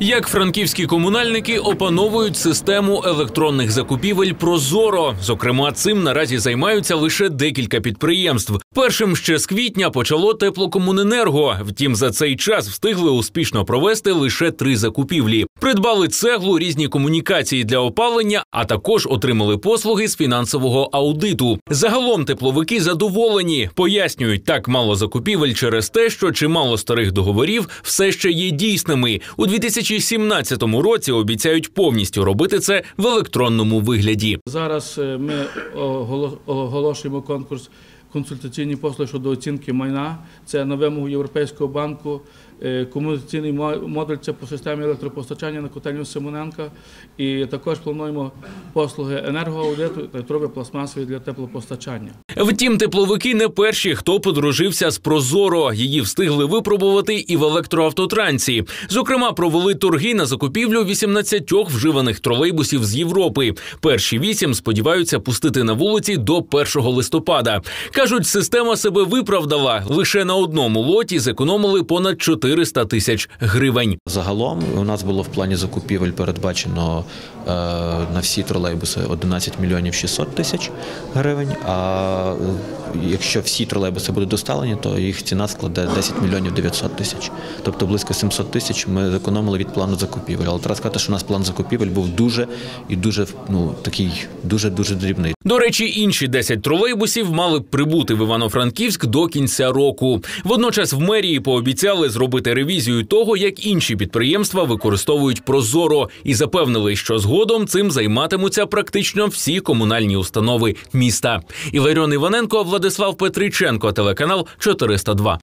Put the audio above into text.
Як франківські комунальники опановують систему електронних закупівель Прозоро. Зокрема, цим наразі займаються лише декілька підприємств. Першим ще з квітня почало теплокомуненерго. Втім, за цей час встигли успішно провести лише три закупівлі. Придбали цеглу, різні комунікації для опалення, а також отримали послуги з фінансового аудиту. Загалом тепловики задоволені. Пояснюють, так мало закупівель через те, що чимало старих договорів все ще є дійсними. У 2017 році обіцяють повністю робити це в електронному вигляді. Зараз е, ми оголошуємо конкурс консультаційні послуги щодо оцінки майна. Це на вимогу Європейського банку. Е, Комунікаційний мо- модуль це по системі електропостачання на котельню Симоненка. І також плануємо послуги енергоаудиту та труби пластмасові для теплопостачання. Втім, тепловики не перші, хто подружився з Прозоро. Її встигли випробувати і в електроавтотрансі. Зокрема, провели торги на закупівлю 18 вживаних тролейбусів з Європи. Перші вісім сподіваються пустити на вулиці до 1 листопада. кажуть, система себе виправдала. Лише на одному лоті зекономили понад 400 тисяч гривень. Загалом у нас було в плані закупівель передбачено е, на всі тролейбуси 11 мільйонів 600 тисяч гривень. А е, якщо всі тролейбуси будуть доставлені, то їх ціна складе 10 мільйонів 900 тисяч. Тобто близько 700 тисяч ми зекономили від плану закупівель. Але треба сказати, що у нас план закупівель був дуже і дуже ну такий дуже дуже дрібний. До речі, інші 10 тролейбусів мали б прибути в Івано-Франківськ до кінця року. Водночас в мерії пообіцяли зробити ревізію того, як інші підприємства використовують Прозоро, і запевнили, що згодом цим займатимуться практично всі комунальні установи міста. Іларіон Іваненко, Владислав Петриченко, телеканал 402.